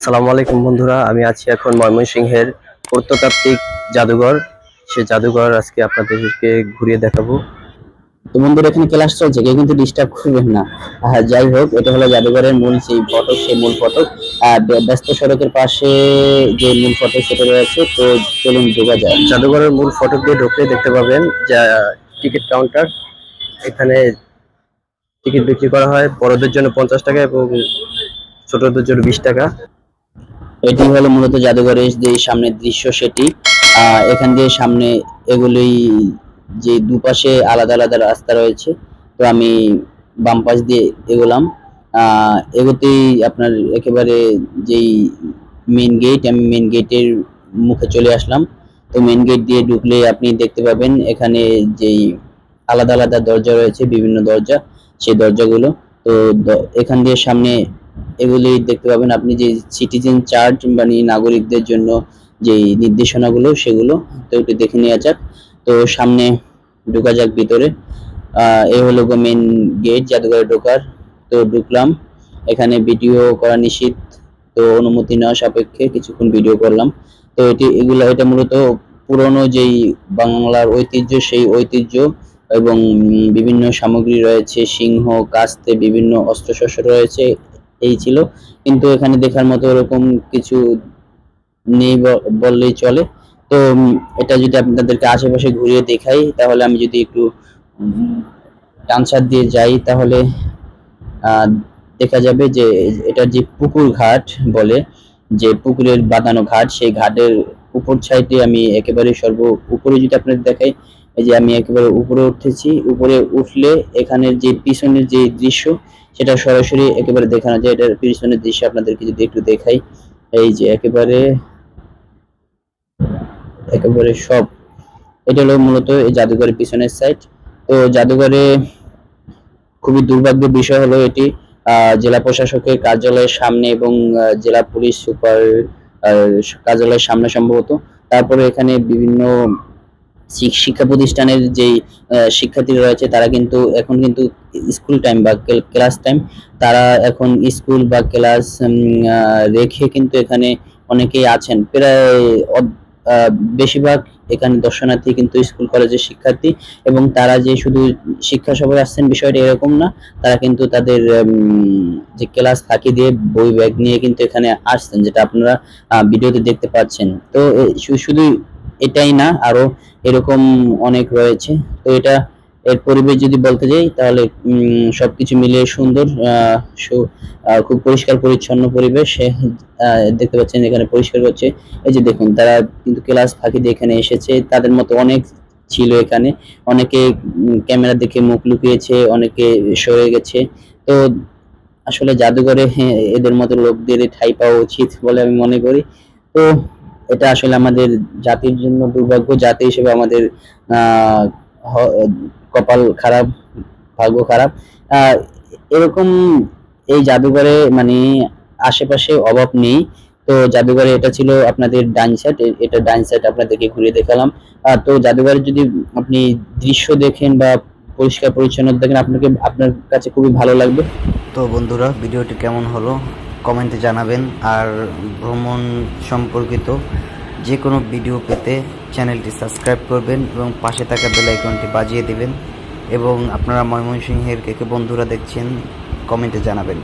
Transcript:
সালামু আলাইকুম বন্ধুরা আমি আছি এখন ময়মনসিংহের প্রত্নতাত্ত্বিক জাদুঘর। সে জাদুঘর আজকে আপনাদেরকে ঘুরিয়ে দেখাবো। তো বন্ধুরা এখানে ক্লাস চলছে কেউ কিন্তু ডিস্টার্ব করবেন না। হ্যাঁ যাই হোক এটা হলো জাদুঘরের মূল সেই ফটক সেই মূল ফটক। ব্যস্ত সড়কের পাশে যে মূল ফটক সেটা রয়েছে তো চলুন ঢোকা যায় জাদুঘরের মূল ফটক দিয়ে ঢুকলে দেখতে পাবেন যা টিকিট কাউন্টার। এখানে টিকিট বিক্রি করা হয় বড়দের জন্য পঞ্চাশ টাকা এবং ছোটদের জন্য বিশ টাকা। এটি হলো মূলত জাদুঘরের যে সামনের দৃশ্য সেটি। এখান দিয়ে সামনে এগুলোই যে দুপাশে আলাদা আলাদা রাস্তা রয়েছে, তো আমি বাম পাশ দিয়ে এগোলাম। এগোতেই আপনার একেবারে যেই মেন গেট আমি মেন গেটের মুখে চলে আসলাম। তো মেন গেট দিয়ে ঢুকলে আপনি দেখতে পাবেন এখানে যেই আলাদা আলাদা দরজা রয়েছে, বিভিন্ন দরজা, সেই দরজাগুলো। তো এখান দিয়ে সামনে এগুলি দেখতে পাবেন আপনি যে সিটিজেন চার্জ মানে নাগরিকদের জন্য যে নির্দেশনাগুলো সেগুলো তো একটু দেখে নেওয়া যাক। তো সামনে ঢোকা যাক ভিতরে। এই হলো মেন গেট জাদুঘরে ঢোকার। তো ঢুকলাম। এখানে ভিডিও করা নিষিদ্ধ। তো অনুমতি নেওয়া সাপেক্ষে কিছুক্ষণ ভিডিও করলাম। তো এটি, এগুলো, এটা মূলত পুরনো যেই বাংলার ঐতিহ্য, সেই ঐতিহ্য এবং বিভিন্ন সামগ্রী রয়েছে, সিংহ, কাস্তে, বিভিন্ন অস্ত্রশস্ত্র রয়েছে এই ছিল। কিন্তু এখানে দেখার মতো এরকম কিছু নেই বললেই চলে। তো এটা যদি আপনাদেরকে আশেপাশে ঘুরিয়ে দেখাই, তাহলে আমি যদি একটু সাইড দিয়ে যাই, তাহলে দেখা যাবে যে এটা যে পুকুর ঘাট বলে, যে পুকুরের বাঁধানো ঘাট, সেই ঘাটের উপর সাইডে আমি একেবারে সর্ব উপরে যদি আপনাদের দেখাই, এই যে আমি একেবারে উপরে উঠতেছি উপরে উঠলে এখানের যে পিছনের যে দৃশ্য সেটা সরাসরি একেবারে দেখানো যায়। এটার পিছনের দৃশ্য আপনাদেরকে যদি একটু দেখাই, এই যে একেবারে একেবারে সব। এটা হলো মূলত এই জাদুঘরের পিছনের সাইড তো জাদুঘরে খুবই দুর্ভাগ্যের বিষয় হলো এটি জেলা প্রশাসকের কার্যালয়ের সামনে এবং জেলা পুলিশ সুপার কার্যালয়ের সামনে সম্ভবত। তারপরে এখানে বিভিন্ন শিক্ষা প্রতিষ্ঠানের আহ, শিক্ষার্থীরা রয়েছে তারা কিন্তু এখন কিন্তু স্কুল টাইম বা ক্লাস টাইম তারা এখন স্কুল বা ক্লাস রেখে কিন্তু এখানে অনেকেই আছেন। প্রায় বেশিরভাগ এখানে দর্শনার্থী কিন্তু স্কুল কলেজের শিক্ষার্থী এবং তারা যে শুধু শিক্ষা সফরে আসছেন বিষয়টা এরকম না তারা কিন্তু তাদের যে ক্লাস ফাঁকি দিয়ে বই ব্যাগ নিয়ে কিন্তু এখানে আসছেন যেটা আপনারা ভিডিওতে দেখতে পাচ্ছেন। তো শুধু এটাই না আরও এরকম অনেক রয়েছে। তো এটা এর পরিবেশ যদি বলতে যাই তাহলে উম, সবকিছু মিলিয়ে সুন্দর খুব পরিষ্কার পরিচ্ছন্ন পরিবেশ। দেখতে পাচ্ছেন এখানে পরিষ্কার করছে এই যে দেখুন তারা কিন্তু ক্লাস ফাঁকি দিয়ে এখানে এসেছে। তাদের মতো অনেক ছিল এখানে। অনেকে ক্যামেরা দেখে মুখ লুকিয়েছে অনেকে সরে গেছে। তো আসলে জাদুঘরে হ্যাঁ, এদের মতো লোকদের ঠাই পাওয়া উচিত বলে আমি মনে করি। তো এটা আসলে আমাদের জাতির জন্য দুর্ভাগ্য, জাতি হিসেবে আমাদের কপাল খারাপ, ভাগ্য খারাপ। এরকম এই জাদুঘরে মানে আশেপাশে অভাব নেই। তো জাদুঘরে এটা ছিল আপনাদের ডাইন সাইড এটা ডাইন সাইড আপনাদেরকে ঘুরে দেখালাম। তো জাদুঘরে যদি আপনি দৃশ্য দেখেন বা পরিষ্কার পরিচ্ছন্ন দেখেন, আপনাকে, আপনার কাছে খুবই ভালো লাগবে। তো বন্ধুরা, ভিডিওটি কেমন হলো? কমেন্টে জানাবেন। আর ভ্রমণ সম্পর্কিত যে কোনো ভিডিও পেতে চ্যানেলটি সাবস্ক্রাইব করবেন এবং পাশে থাকা বেল আইকনটি বাজিয়ে দেবেন এবং আপনারা ময়মনসিংহের কে কে বন্ধুরা দেখছেন কমেন্টে জানাবেন।